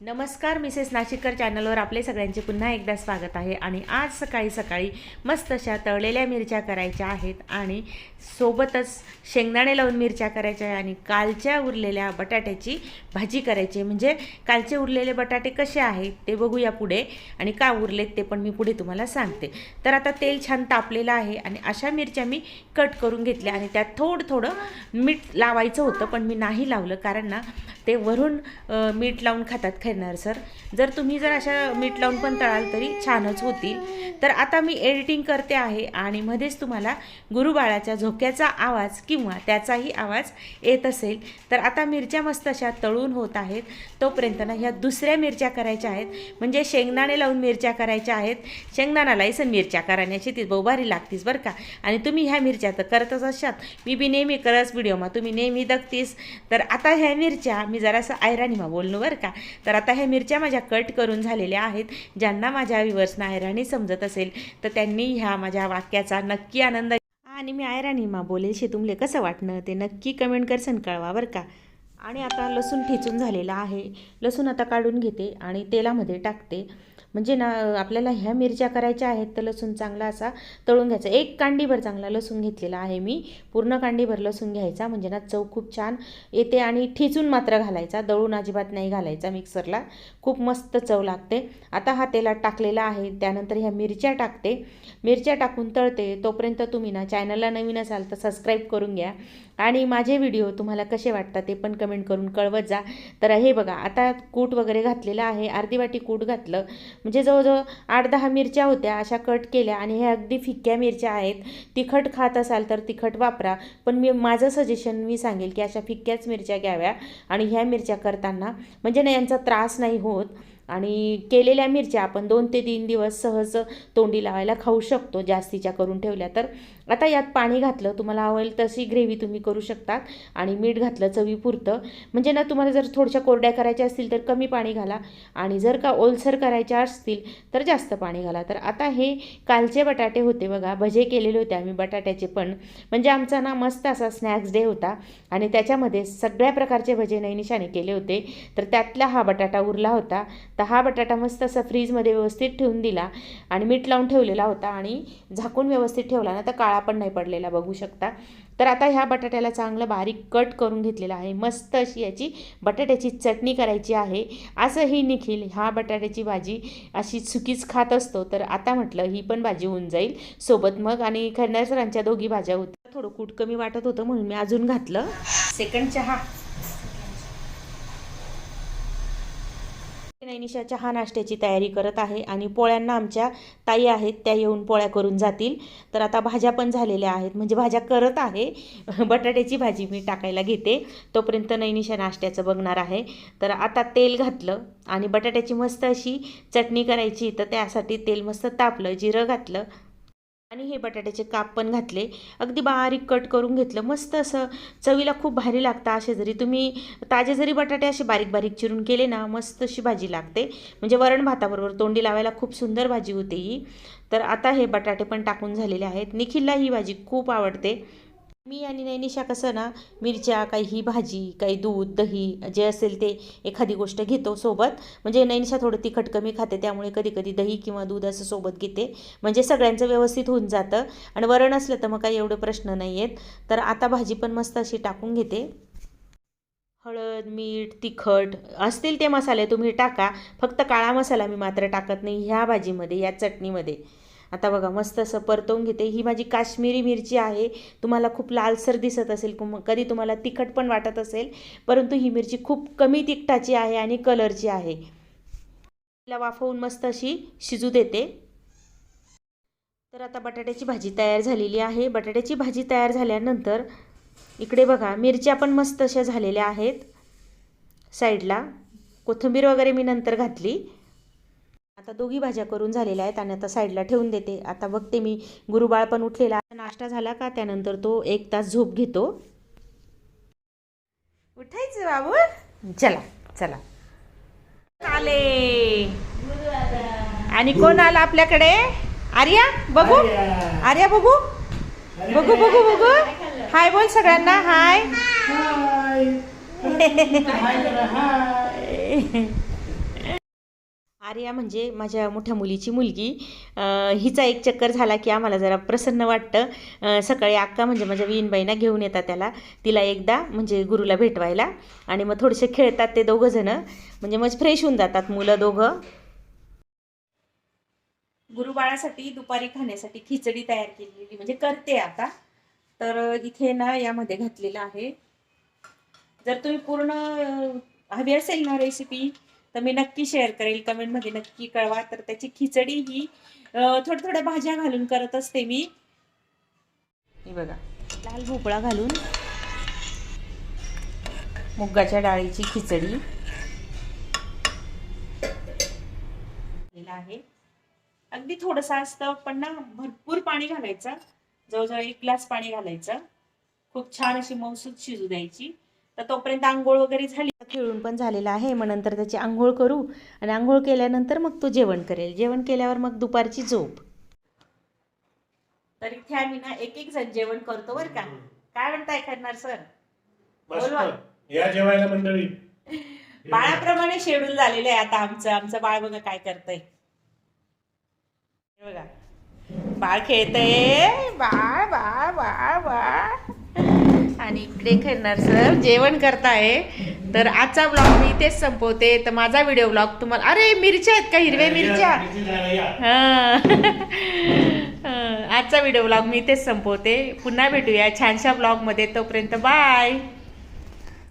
नमस्कार मिसेस नाशिककर चॅनलवर आपले सगळ्यांचे पुन्हा एकदा स्वागत आहे. आणि आज सकाळी सकाळी मस्त अशा तळलेल्या मिरच्या करायच्या आहेत आणि सोबतच शेंगदाणे लावून मिरच्या करायच्या आहे आणि कालच्या उरलेल्या बटाट्याची भाजी करायची आहे. म्हणजे कालचे उरलेले बटाटे कसे आहेत ते बघूया पुढे आणि का उरलेत ते पण मी पुढे तुम्हाला सांगते. तर आता तेल छान तापलेलं आहे आणि अशा मिरच्या मी कट करून घेतल्या आणि त्यात थोडं थोडं मीठ लावायचं होतं पण मी नाही लावलं. कारण ना ते वरून मीठ लावून खातात. खैरनार सर. जर तुम्ही जर अशा मीठ लावून पण तळाल तरी छानच होतील. तर आता मी एडिटिंग करते आहे आणि मध्येच तुम्हाला गुरुबाळाच्या झोक्याचा आवाज किंवा त्याचाही आवाज येत असेल. तर आता मिरच्या मस्त अशा तळून होत आहेत. तोपर्यंत ना ह्या दुसऱ्या मिरच्या करायच्या आहेत. म्हणजे शेंगदाणे लावून मिरच्या करायच्या आहेत. शेंगदाणा लायसन मिरच्या करण्याची ती भारी लागतीस बरं का. आणि तुम्ही ह्या मिरच्या तर करतच असाल मी बी नेहमी करस व्हिडिओमा तुम्ही नेहमी दगतीस तर आता ह्या मिरच्या मी जरासं आयराणीमा बोललो बरं का. तर आता ह्या मिरच्या माझ्या कट करून झालेल्या आहेत. ज्यांना माझ्या विवर्सना आयराणी समजत असेल तर त्यांनी ह्या माझ्या वाक्याचा नक्की आनंद आणि मी आयराणीमा बोलेल शे तुमले कसं वाटणं ते नक्की कमेंट करसन कळवा बरं का. आणि आता लसूण ठेचून झालेला आहे. लसूण आता काढून घेते आणि तेलामध्ये टाकते. म्हणजे ना आपल्याला ह्या मिरच्या करायच्या आहेत तर लसूण चांगला असा तळून घ्यायचा. एक कांडीभर चांगला लसूण घेतलेला आहे मी. पूर्ण कांडीभर लसूण घ्यायचा. म्हणजे ना चव खूप छान येते आणि ठेचून मात्र घालायचा. दळून अजिबात नाही घालायचा मिक्सरला. खूप मस्त चव लागते. आता हा तेलात टाकलेला आहे. त्यानंतर ह्या मिरच्या टाकते. मिरच्या टाकून तळते. तोपर्यंत तुम्ही ना चॅनलला नवीन असाल तर सबस्क्राईब करून घ्या. आणि माझे व्हिडिओ तुम्हाला कसे वाटतात ते पण कमेंट करून कळवत जा. तर हे बघा आता कूट वगैरे घातलेलं आहे. अर्धी वाटी कूट घातलं. म्हणजे जवळजवळ आठ दहा मिरच्या होत्या अशा कट केल्या आणि ह्या अगदी फिक्क्या मिरच्या आहेत. तिखट खात असाल तर तिखट वापरा. पण मी माझं सजेशन मी सांगेल की अशा फिक्क्याच मिरच्या घ्याव्या. आणि ह्या मिरच्या करताना म्हणजे ना यांचा त्रास नाही होत. आणि केलेल्या मिरच्या आपण दोन ते तीन दिवस सहज तोंडी लावायला खाऊ शकतो जास्तीच्या करून ठेवल्या तर. आता यात पाणी घातलं तुम्हाला आवडेल तशी ग्रेव्ही तुम्ही करू शकतात आणि मीठ घातलं चवीपुरतं. म्हणजे ना तुम्हाला जर थोडशा कोरड्या करायच्या असतील तर कमी पाणी घाला आणि जर का ओलसर करायच्या असतील तर जास्त पाणी घाला. तर आता हे कालचे बटाटे होते बघा भजे केलेले होते आम्ही बटाट्याचे पण. म्हणजे आमचा ना मस्त असा स्नॅक्स डे होता आणि त्याच्यामध्ये सगळ्या प्रकारचे भजे नैनिशाने केले होते. तर त्यातला हा बटाटा उरला होता. तर हा बटाटा मस्त असा फ्रीजमध्ये व्यवस्थित ठेवून दिला आणि मीठ लावून ठेवलेला होता आणि झाकून व्यवस्थित ठेवला ना तर काळा पण नाही पडलेला बघू शकता. तर आता ह्या बटाट्याला चांगलं बारीक कट करून घेतलेलं आहे. मस्त अशी याची बटाट्याची चटणी करायची आहे. असंही निखिल ह्या बटाट्याची भाजी अशी सुकीच खात असतो तर आता म्हटलं ही पण भाजी होऊन जाईल. सोबत मग आणि खरणार सरांच्या दोघी भाज्या होत्या. थोडं कूट कमी वाटत होतं म्हणून मी अजून घातलं. सेकंड चहा. नैनिशा चहा नाश्त्याची तयारी करत आहे आणि पोळ्यांना आमच्या ताई आहेत त्या येऊन पोळ्या करून जातील. तर आता भाज्या पण झालेल्या आहेत. म्हणजे भाज्या करत आहे. बटाट्याची भाजी मी टाकायला घेते. तोपर्यंत नैनिशा नाश्त्याचं बघणार आहे. तर आता तेल घातलं आणि बटाट्याची मस्त अशी चटणी करायची तर त्यासाठी तेल मस्त तापलं जिरं घातलं आणि हे बटाट्याचे काप पण घातले. अगदी बारीक कट करून घेतलं. मस्त असं चवीला खूप भारी लागतं असे जरी. तुम्ही ताजे जरी बटाटे असे बारीक बारीक चिरून केले ना मस्त अशी भाजी लागते. म्हणजे वरण भाताबरोबर तोंडी लावायला खूप सुंदर भाजी होते ही. तर आता हे बटाटे पण टाकून झालेले आहेत. निखिलला ही भाजी खूप आवडते. मी आणि नैनिशा कसं ना मिरच्या काही ही भाजी काही दूध दही जे असेल ते एखादी गोष्ट घेतो सोबत. म्हणजे नैनिशा थोडं तिखट कमी खाते त्यामुळे कधी कधी दही किंवा दूध असं सोबत घेते. म्हणजे सगळ्यांचं व्यवस्थित होऊन जातं. आणि वरण असलं तर मग काही एवढे प्रश्न नाही आहेत तर आता भाजी पण मस्त अशी टाकून घेते. हळद मीठ तिखट असतील ते मसाले तुम्ही टाका. फक्त काळा मसाला मी मात्र टाकत नाही ह्या भाजीमध्ये या चटणीमध्ये. आता बघा मस्त असं परतवून घेते. ही माझी काश्मीरी मिरची आहे. तुम्हाला खूप लालसर दिसत असेल कुम- कधी तुम्हाला तिखट पण वाटत असेल परंतु ही मिरची खूप कमी तिखटाची आहे आणि कलरची आहे. तिला वाफवून मस्त अशी शिजू देते. तर आता बटाट्याची भाजी तयार झालेली आहे. बटाट्याची भाजी तयार झाल्यानंतर इकडे बघा मिरच्या पण मस्त अशा झालेल्या आहेत. साईडला कोथिंबीर वगैरे मी नंतर घातली. आता दोघी भाज्या करून झालेल्या आहेत आणि आता साईडला ठेवून देते. आता बघते मी गुरुबाळ पण उठलेला. नाश्ता झाला का? त्यानंतर तो एक तास झोप घेतो. उठायचं बाबू? चला चला. आले. आणि कोण आला आपल्याकडे? आर्या बघू? आर्या बघू? बघू बघू बघू? हाय बोल सगळ्यांना. हाय. आर्या म्हणजे माझ्या मोठ्या मुलीची मुलगी. हिचा एक चक्कर झाला की आम्हाला जरा प्रसन्न वाटतं. सकाळी अक्का म्हणजे माझ्या विनबाईंना घेऊन येतात त्याला. तिला एकदा म्हणजे गुरुला भेटवायला. आणि मग थोडेसे खेळतात ते दोघं जण. म्हणजे मग फ्रेश होऊन जातात मुलं दोघं. गुरुबाळासाठी दुपारी खाण्यासाठी खिचडी तयार केलेली. म्हणजे करते आता. तर इथे ना यामध्ये घातलेलं आहे. जर तुम्ही पूर्ण हवी असेल ना रेसिपी तर मी नक्की शेअर करेल. कमेंटमध्ये नक्की कळवा. तर त्याची खिचडी ही थोड्या थोड्या भाज्या घालून करत असते मी. हे बघा लाल भोपळा घालून मुगाच्या डाळीची खिचडी आहे. अगदी थोडंसं असतं पण ना भरपूर पाणी घालायचं. जवळजवळ एक ग्लास पाणी घालायचं. खूप छान अशी मौसूद शिजू द्यायची. तर तोपर्यंत आंघोळ वगैरे झाली. खेळून पण झालेला आहे. मग नंतर त्याची आंघोळ करू आणि आंघोळ केल्यानंतर मग तो जेवण करेल. जेवण केल्यावर मग दुपारची झोप. तर इथे आम्ही ना एक एक जण जेवण करतो बरं का. काय म्हणताय करणार सर? बोलवा. या जेवायला मंडळी. बाळाप्रमाणे शेड्यूल झालेलं आहे आता आमचं. आमचं बाळ बघा काय करतंय. बघा. बाळ खेळतय. बाळ बाळ बाळ बाळ. आणि इकडे खेळणार सर जेवण करताय. तर आजचा ब्लॉग मी इथेच संपवते. तर माझा व्हिडिओ ब्लॉग तुम्हाला अरे मिरच्या आहेत का? हिरव्या मिरच्या. हा. आजचा व्हिडिओ ब्लॉग मी इथेच संपवते. पुन्हा भेटूया छानशा ब्लॉगमध्ये तोपर्यंत बाय